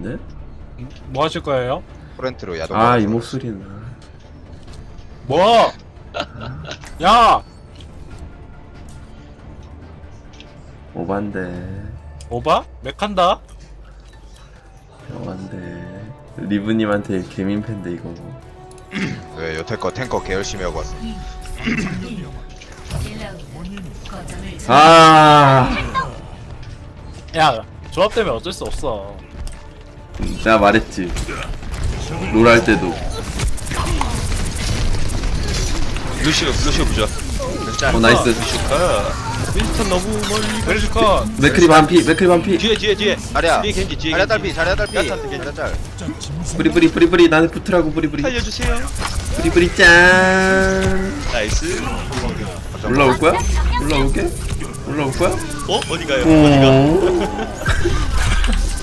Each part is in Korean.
네? 뭐 하실 거예요? 프렌트로 야동. 아 이 목소리는 뭐? 야! 오반데 오바? 맥한다? 오반데 리브님한테 개민 팬데 이거 왜 여태껏 탱커 개 열심히 하고 왔어. 아 야, 조합 때문에 어쩔 수 없어. 내가 말했지 롤 할 때도 루시오 루시오 부자 자, 어 나이스 루시오가 윈스턴 너무 멀리 베르시 컷! 맥크리 반피 맥크리 반피 뒤에 뒤에 뒤에 자리야. 뒤에 겐지 뒤에 자리야 겐지. 딸피, 자리야 딸피. 짤. 뿌리뿌리 뿌리뿌리 나한테 붙으라고 뿌리뿌리 살려주세요 뿌리뿌리 짠 나이스 올라올 거야? 올라올게? 올라올 거야? 어? 어디 가요? 어디가? 어...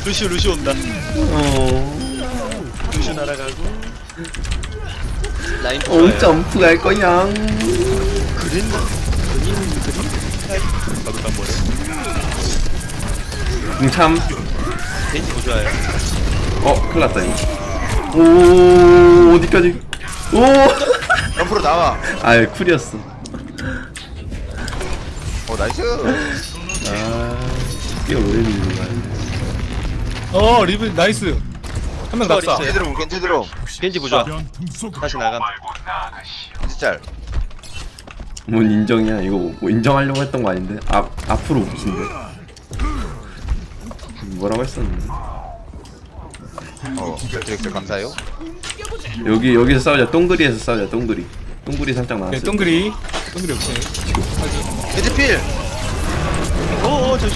루시오 루시오 온다 어... 루시오 날아가고 라인 어 좋아요 점프 갈 거야 그린 그린 그린 나도 깜모네 참 겐지 보조아요 어, 큰일 났다, 이거. 오, 어디까지? 오! 점프로 나와. 아, 쿨이었어. 어 나이스. 아, 이거 왜 이러는 거야? 어, 리브 나이스. 한 명 낙사. 있어요. 겐지드롬 겐지드롬. 겐지 보조아 다시 나감 겐지 짤. 뭔 인정이야? 이거 뭐 인정하려고 했던 거 아닌데? 앞, 앞으로 웃긴데? 뭐라고 했었는데? 어 매트릭스 감사해요. 여기, 여기서 싸우자. 동그리에서 싸우자, 동그리. 동그리 살짝 나왔어. 네, 동그리. 동그리 오케이. 겐지 필. 오오 잠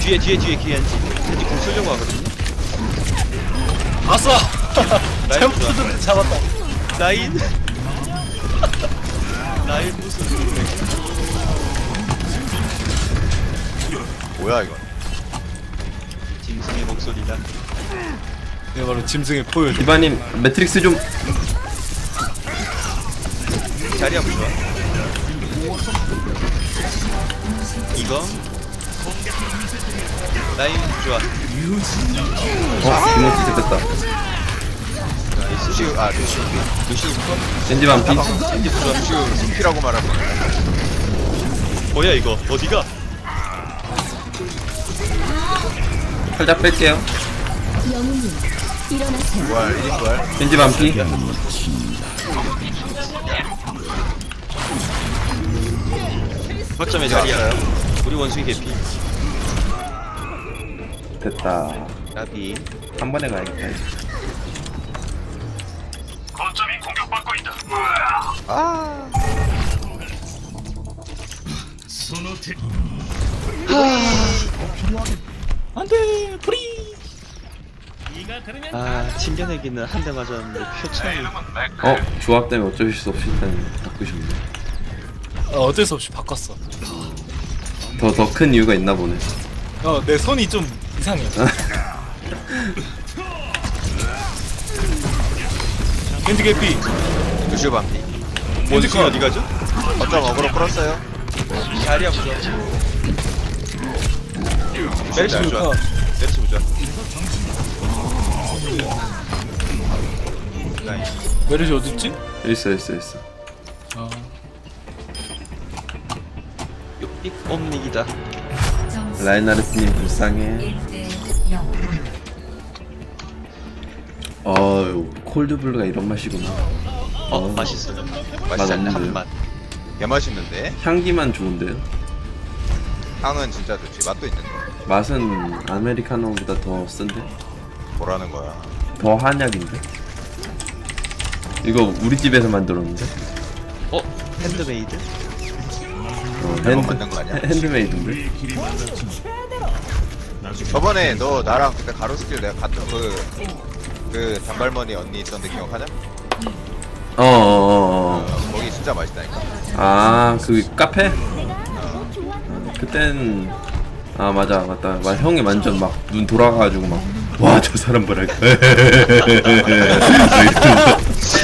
시만 뒤에 뒤에 뒤에 겐지 겐지 공 쓰려고 하거든요 아싸! 라인 잘못 좋아. 잡았다. 라인 라인 무슨 뭐야 이거. 짐승의 목소리다 이거 바로 짐승의 포효죠. 디바님, 매트릭스 좀. 자리야 보조아 이거 라인 좋아 어, 이모티 됐다. 루시우 아 루시우 루시우 컷 겐지 반피. 겐지 보조아 루시우 순피라고 말하면 뭐야 이거 어디가 살짝 뺄게요. 부활 1인 부활. 겐지 반피. 거점에 자리야 우리 원숭이 개피 됐다. 나비 한 번에 가야겠다. 아. 안돼, 프리. 아 튕겨내기는 한 대 맞았는데 표창이 어, 조합 때문에 어쩔 수 없이 일단 바꾸셨네. 어, 어쩔 수 없이 바꿨어. 더, 더 큰 이유가 있나 보네. 어, 내 손이 좀 이상해. 겐지 개피. 루시우 반피. 원숭이 어디 가죠? 어쩜 어그로 끌었어요? 자리야 보자 메르시 컷. 보자 메르시 보자 메르시 어딨지? 있어, 있어, 있어. 어. 삑 옴닉이다 라인하르트님 불쌍해. 어유 콜드블루가 이런 맛이구나. 어 맛있어 맛 없는데요? 한맛 개 맛있는데. 향기만 좋은데요? 향은 진짜 좋지. 맛도 있는데. 맛은 아메리카노보다 더 쓴데? 뭐라는 거야. 더 한약인데? 이거 우리 집에서 만들었는데? 어? 핸드메이드? 어, 잘못 만든 거 아니야? 핸드메이드인데? 저번에 너 나랑 그때 가로수길 내가 갔던 그, 그 단발머리 언니 있던데 기억하냐? 어어어 어, 어. 어, 거기 진짜 맛있다니까. 아, 그 카페? 그땐 아 맞아 맞다 맞 형이 완전 막 눈 돌아가가지고 막 와 저 사람 뭐랄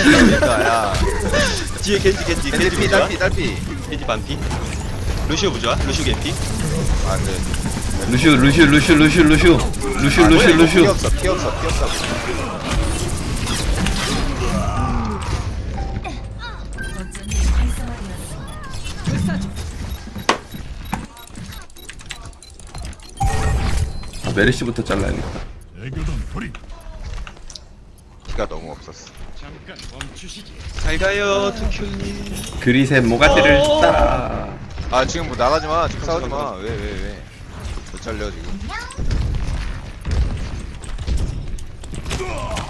그러니까 야. 뒤에 겐지 겐지 겐지 피, 딸피, 딸피. 겐지 반피 루시오 보자 루시오 겐피 아, 근데 루슈 루슈 루슈 루슈 루슈 루슈 아, 루슈 피 루슈 없어 피 없어 피 없어. 아, 메르시부터 잘라야겠다. 피가 너무 없었어. 잘 가요 투큐님. 그릿의 모가지를 어. 따라. 아 지금 뭐 나가지마. 지금 싸우지마. 왜 왜왜못 잘려 지금.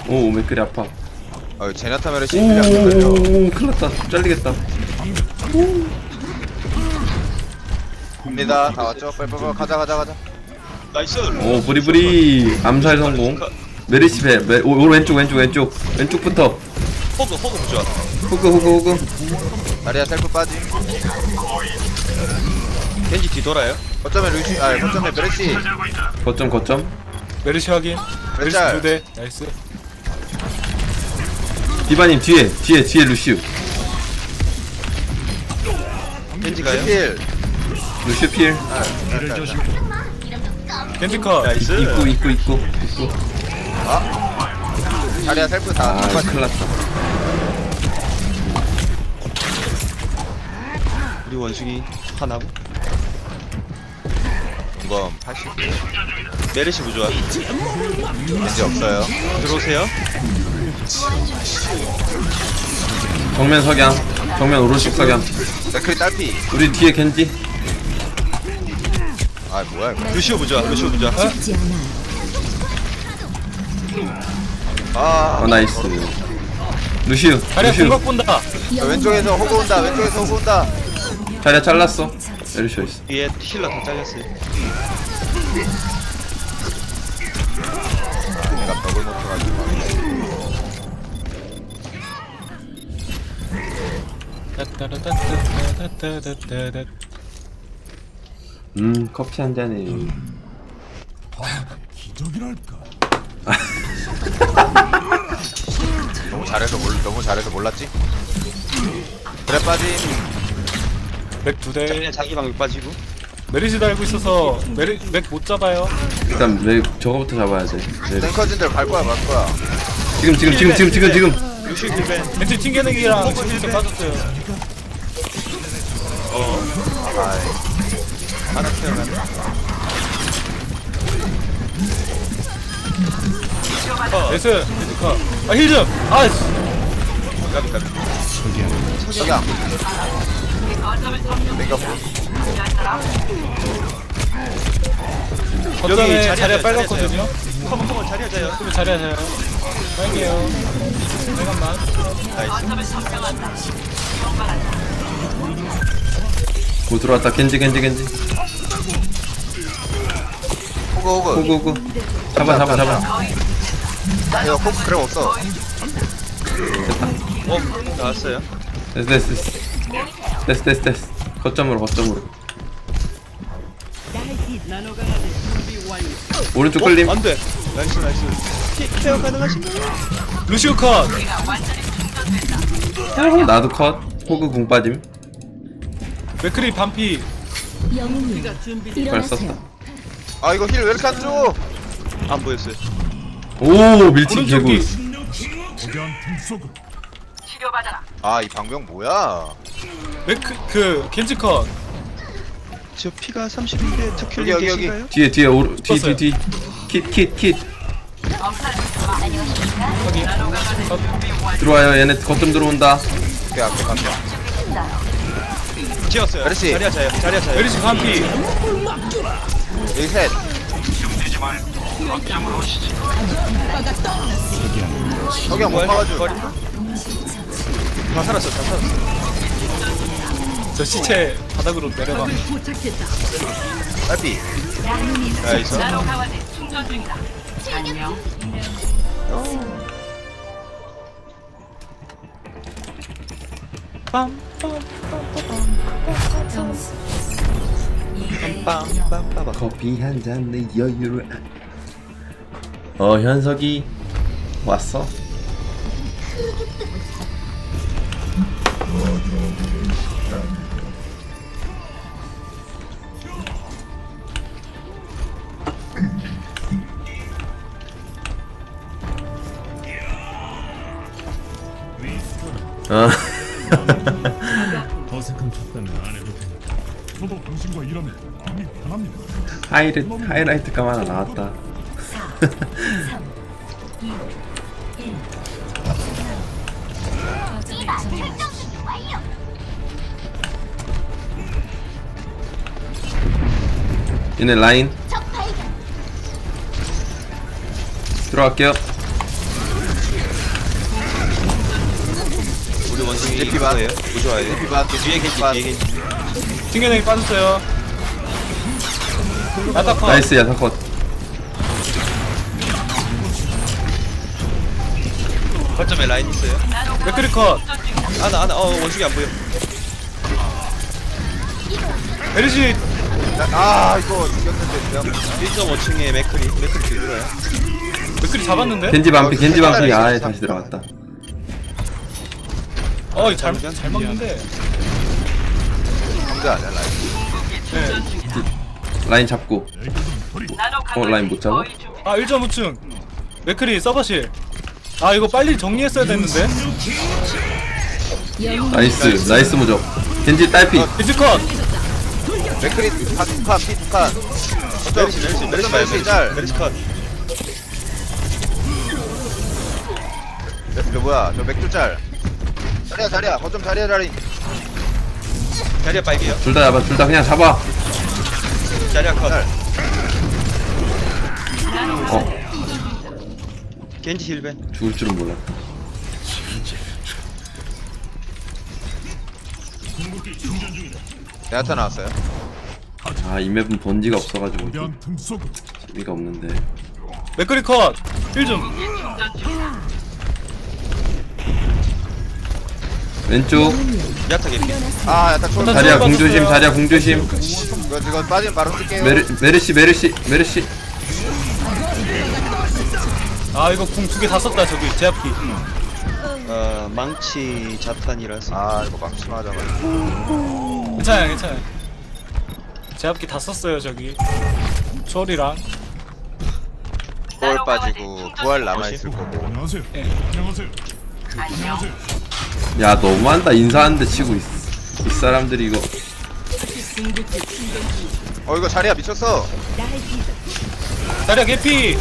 오 맥클이 아파. 아 제나타 메르시 필이 안 잘려 오오오오 큰일 났다. 잘리겠다. 갑니다. 다 왔죠? 빨리빨리 가자 가자 가자. 나이스. 오 부리부리. 암살 성공. 메르시 배 메, 오, 오 왼쪽 왼쪽 왼쪽. 왼쪽부터. 호그 호그 부좋아 후그 후그 후그. 다리야 셀프 빠짐 겐지 뒤돌아요? 거점에 루시 아 거점에 메르시. 거점 거점. 메르시 확인. 메르시 짤. 두대. 나이스. 디바님 뒤에 뒤에 뒤에 루시우. 겐지 가요? 필 루시우 필. 겐지커 나이스. 입구 입구 입구 입구 다리야 셀프 다. 아 큰일났다. 우리 원숭이 하나고 이건 80 메르시 부좋아 왠지 없어요. 들어오세요. 정면 석양 정면 오른쪽 석양. 맥크리 딸피. 우리 뒤에 겐지. 아 뭐야 이거. 루시오 부좋아 루시오. 아. 어 나이스. 루시우 다리야 루시우 공각 본다. 야, 왼쪽에서 호구 온다 왼쪽에서 호구 온다. 자리야 잘랐어 메르시 있어. 위에 힐러 다 잘렸어요. 내가 벽을 못 쳐가지고. 따따라따따따따따따. 음 커피 한 잔에. 너무 잘해서 몰 너무 잘해서 몰랐지? 그래 빠짐 맥 두 대. 그냥 자기 방역 빠지고. 메르시 달고 있어서 메르 맥못 잡아요. 일단 왜 저거부터 잡아야 돼. 네. 탱커진들 갈 거야 말 거야. 지금 지금 지금 지금 지금 지금. 겐지 튕겨내기랑 진짜 빠졌어요. 아이 하나 태어나네 나이스 겐지커 아힐 좀. 아이씨 까 비 까비 석양 땡겨보 거점에 자리야, 자리야 자리야, 빨갛거든요 커버 자리야 자요 그러면 자리야 자요 빨게요 잠깐만 오 들어왔다 겐지 겐지 겐지 호구 호구 호구 호구 잡아 잡아 잡아 이거 호구 그래 없어 어 나왔어요 됐어 됐어 됐어 됐어 됐어 거점으로 거점으로. 오른쪽 끌림. 안 돼. 나이스 나이스. 피- 케어 가능하신가요? 루시우 컷. 나도 컷. 호그 궁 빠짐. 맥크리 반피. 영웅님 발 일어나세요. 썼다 아 이거 힐 왜 이렇게 안 줘? 안 보였어요. 오 밀치 오른쪽 개구. 뒤아 이 방병 뭐야? 맥크 그 겐지 컷. 저 피가 30인데 투큐님 여기, 여기, 계신가요? 뒤에 뒤에 오른 떴어요. 뒤뒤뒤kitkitkit 확인 들어와요. 얘네 거점 들어온다. 오케이 앞에 앞에 지었어요. 메르시. 자리야 자요 자리야 자요. 메르시 반피. 여기 셋. 석양 못 막아줘 다 살았어 다 살았어. 저 시체 바닥으로 내려가. 딸피. 나이스. 빰빰빰빰빰 커피 한 잔의 여유를 어 현석이 왔어 어? 하이라이트 하이라이트가만 나왔다. 얘네 라인 들어갈게요. 우리 원숭이 예피 반. 부조화예요. 예피 반, 뒤에 반. 뒤에 겐지. 튕겨내기 빠졌어요 야타커 나이스 야타컷. 거점에 라인 있어요. 맥크리 컷 아나 아나 어 원숭이 안 보여. 메르시 아 이거 이겼는데 내가 1.5층에 맥크리 맥크리 뒤돌아요. 맥크리 잡았는데? 겐지 반피 겐지 반피 어, 아예 다시 있어. 들어갔다. 어, 잘, 잘 막는데. 상대 아니야 라인 네. 라인 잡고. 어 라인 못 잡아? 아, 1.5층. 맥크리 서버실. 아, 이거 빨리 정리했어야 됐는데. 나이스 나이스 무적. 겐지 딸피. 비즈컷. 맥크리 한칸 피두칸 메르시 메르시 메르시 봐요. 짤 메르시 컷. 저 뭐야 저 맥주 짤 자리야 자리야 거점 자리야 자리 자리야 빨개요. 둘 다 잡아 둘 다 그냥 잡아. 자리야 컷. 짤 어 겐지 힐벤. 죽을 줄은 몰랐 다. 내가 나왔어요 아 이 맵은 번지가 없어가지고 거대한 틈 속으로 재미가 없는데. 맥크리 컷. 1좀. 왼쪽 야타 겐지. 아 초월 자리야 빠졌어요. 공조심 자리야 공조심. 이거 이거 빠지면 바로 쓸게요 메르 메르시 메르시 메르시. 아, 이거 궁 두 개 다 썼다, 저기. 제압기. 어 망치 자탄이라서. 아 이거 막심하자마자 괜찮아요, 괜찮아요. 제압기 다 썼어요, 저기. 초월이랑. 초월 빠지고 부활 남아있을 거고 안녕하세요. 예. 안녕하세요. 안녕하세요. 야 너무한다 인사하는데 치고 있, 이 사람들이 이거 어 이거 자리야 미쳤어 자리야, 개피.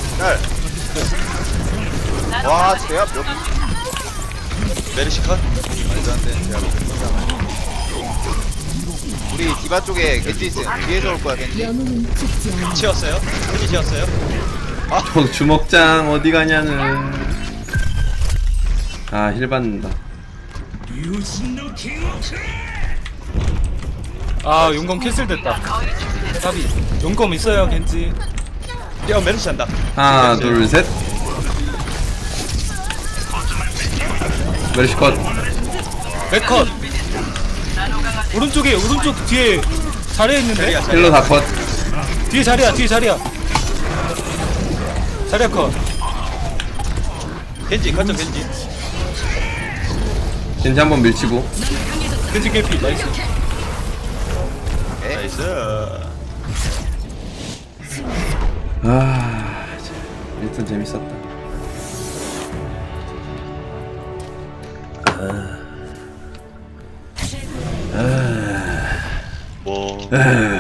짤와 제압 몇 메르시 컷. 말도 안 되는 제압 디바 쪽에 겐지 있어 뒤에서 올 거야 겐지 영웅은 죽지 않아 치웠어요. 치웠어요. 저 주먹장 어디 가냐는 아 힐 받는다 아, 용검 캔슬 됐다. 까비. 용검 있어요, 겐지. 야 메르시 한다. 하나 둘셋 메르시 컷 맥컷. 오른쪽에, 오른쪽 뒤에 자리에 있는데? 힐러 다 컷 뒤에 자리야, 뒤에 자리야. 자리야 컷. 겐지 거점 겐지. 겐지 한번 밀치고 겐지 개피. 나이스. 나이스. 아 일단 재밌었다 뭐.